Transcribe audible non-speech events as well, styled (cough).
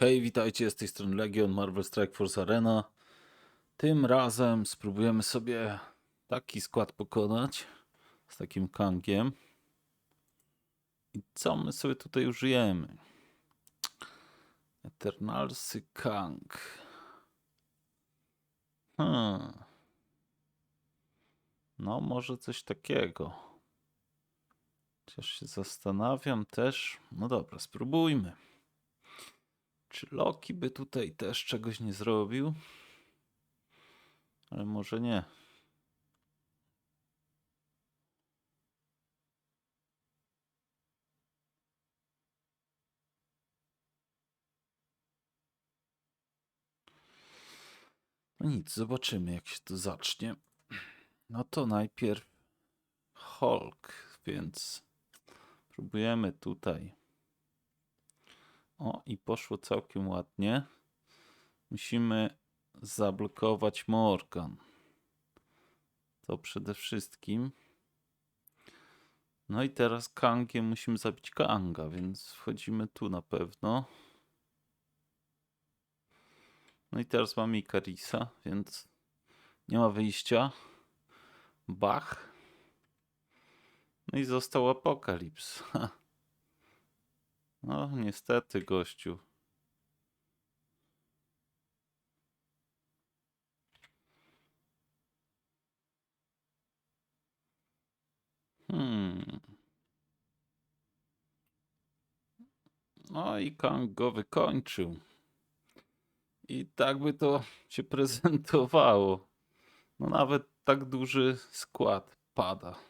Hej, witajcie, z tej strony Legion, Marvel Strike Force Arena. Tym razem spróbujemy sobie taki skład pokonać z takim Kangiem. I co my sobie tutaj użyjemy? Eternalsy Kang. Hmm. No, może coś takiego. Chociaż się zastanawiam też. No dobra, spróbujmy. Czy Loki by tutaj też czegoś nie zrobił? Ale może nie. No nic, zobaczymy jak się to zacznie. No to najpierw Hulk, więc próbujemy tutaj. O, i poszło całkiem ładnie. Musimy zablokować Morgan. To przede wszystkim. No i teraz Kangiem musimy zabić Kanga, więc wchodzimy tu na pewno. No i teraz mamy Ikarisa, więc nie ma wyjścia. Bach. No i został Apokalips. (laughs) No, niestety, gościu. Hmm. No i Kang go wykończył. I tak by to się (laughs) prezentowało. No nawet tak duży skład pada.